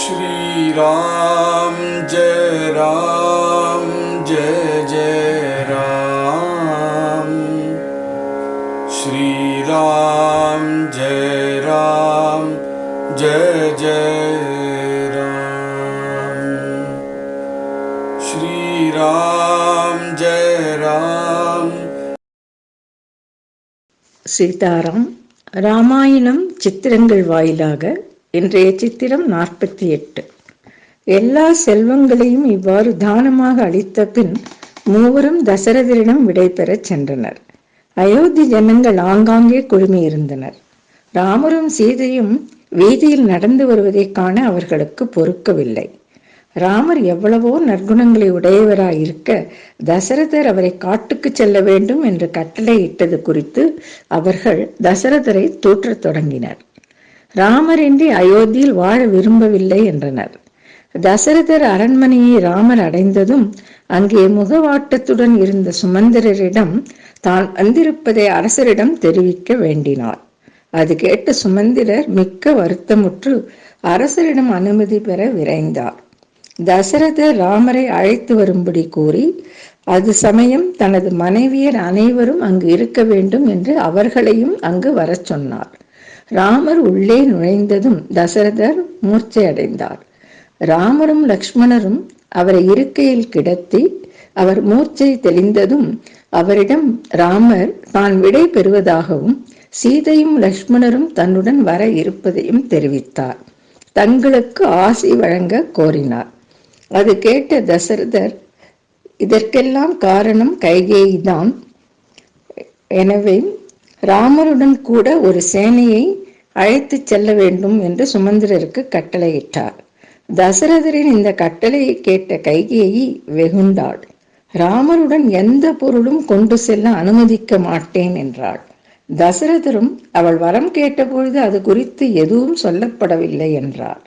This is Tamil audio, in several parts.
श्रीराम जय राम जय जय राम श्रीराम जय राम जय जय राम श्रीराम जय राम சீதாராம் ராமாயணம் சித்திரங்கள் வாயிலாக இன்றைய சித்திரம் நாற்பத்தி எட்டு. எல்லா செல்வங்களையும் இவ்வாறு தானமாக அளித்த பின் மூவரும் தசரதரிடம் விடைபெறச் சென்றனர். அயோத்தி ஜனங்கள் ஆங்காங்கே குழுமியிருந்தனர். ராமரும் சீதையும் வீதியில் நடந்து வருவதைக் காண அவர்களுக்கு பொறுக்கவில்லை. ராமர் எவ்வளவோ நற்குணங்களை உடையவராயிருக்க தசரதர் அவரை காட்டுக்கு செல்ல வேண்டும் என்று கட்டளையிட்டது குறித்து அவர்கள் தசரதரை தூற்றத் தொடங்கினர். ராமரின்றி அயோத்தியில் வாழ விரும்பவில்லை என்றனர். தசரதர் அரண்மனையை ராமர் அடைந்ததும் அங்கே முகவாட்டத்துடன் இருந்த சுமந்திரரிடம் தான் வந்திருப்பதை அரசரிடம் தெரிவிக்க வேண்டினார். அது கேட்ட சுமந்திரர் மிக்க வருத்தமுற்று அரசரிடம் அனுமதி பெற விரைந்தார். தசரதர் ராமரை அழைத்து வரும்படி கூறி அது சமயம் தனது மனைவியர் அனைவரும் அங்கு இருக்க வேண்டும் என்று அவர்களையும் அங்கு வரச் சொன்னார். ராமர் உள்ளே நுழைந்ததும் தசரதர் மூர்ச்சை அடைந்தார் ராமரும் லக்ஷ்மணரும் அவரை இருக்கையில் கிடத்தி அவர் மூர்ச்சை தெளிந்ததும் அவரிடம் ராமர் தான் விடை பெறுவதாகவும் சீதையும் லக்ஷ்மணரும் தன்னுடன் வர இருப்பதையும் தெரிவித்தார். தங்களுக்கு ஆசி வழங்க கோரினார். அது கேட்ட தசரதர் இதற்கெல்லாம் காரணம் கைகேயிதான். எனவே ராமருடன் கூட ஒரு சேனையை அழைத்து செல்ல வேண்டும் என்று சுமந்திரருக்கு கட்டளையிட்டார். தசரதரின் இந்த கட்டளையை கேட்ட கைகேயி வெகுண்டாள். ராமருடன் எந்த பொருளும் கொண்டு செல்ல அனுமதிக்க மாட்டேன் என்றாள். தசரதரும் அவள் வரம் கேட்டபொழுது அது குறித்து எதுவும் சொல்லப்படவில்லை என்றார்.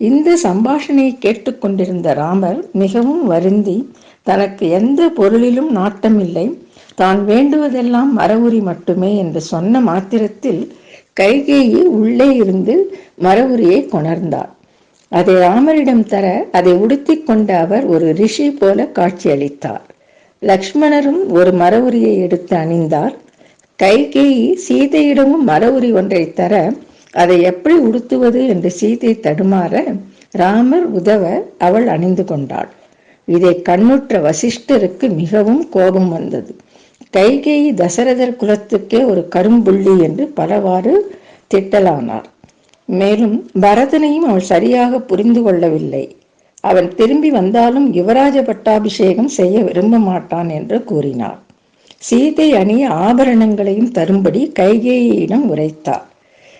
இந்த சம்பாஷணையை கேட்டுக்கொண்டிருந்த ராமர் மிகவும் வருந்தி தனக்கு எந்த பொருளிலும் நாட்டமில்லை தான் வேண்டுவதெல்லாம் மரவுரி மட்டுமே என்று சொன்ன மாத்திரத்தில் கைகேயி உள்ளே இருந்து மரவுரியை கொணர்ந்தார் அதை ராமரிடம் தர அதை உடுத்திக் கொண்ட அவர் ஒரு ரிஷி போல காட்சியளித்தார். லக்ஷ்மணரும் ஒரு மரவுரியை எடுத்து அணிந்தார். கைகேயி சீதையிடமும் மரவுரி ஒன்றை தர அதை எப்படி உடுத்துவது என்று சீதை தடுமாற ராமர் உதவ அவள் அணிந்து கொண்டாள். இதை கண்ணுற்ற வசிஷ்டருக்கு மிகவும் கோபம் வந்தது. கைகேயி தசரதர் குலத்துக்கே ஒரு கரும்புள்ளி என்று பலவாறு திட்டலானார். மேலும் பரதனையும் அவள் சரியாக புரிந்து கொள்ளவில்லை. அவன் திரும்பி வந்தாலும் யுவராஜ பட்டாபிஷேகம் செய்ய விரும்ப மாட்டான் என்று கூறினார் சீதை அணிய ஆபரணங்களையும் தரும்படி கைகேயிடம் உரைத்தார்.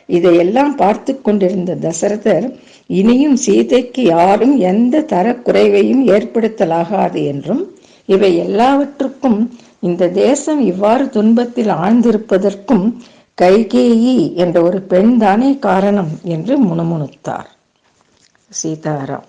இதையெல்லாம் பார்த்து கொண்டிருந்த தசரதர் இனியும் சீதைக்கு யாரும் எந்த தரக்குறைவையும் ஏற்படுத்தலாகாது என்றும் இவை எல்லாவற்றுக்கும் இந்த தேசம் இவ்வாறு துன்பத்தில் ஆழ்ந்திருப்பதற்கும் கைகேயி என்ற ஒரு பெண் தானே காரணம் என்று முணுமுணுத்தார். சீதாராம்.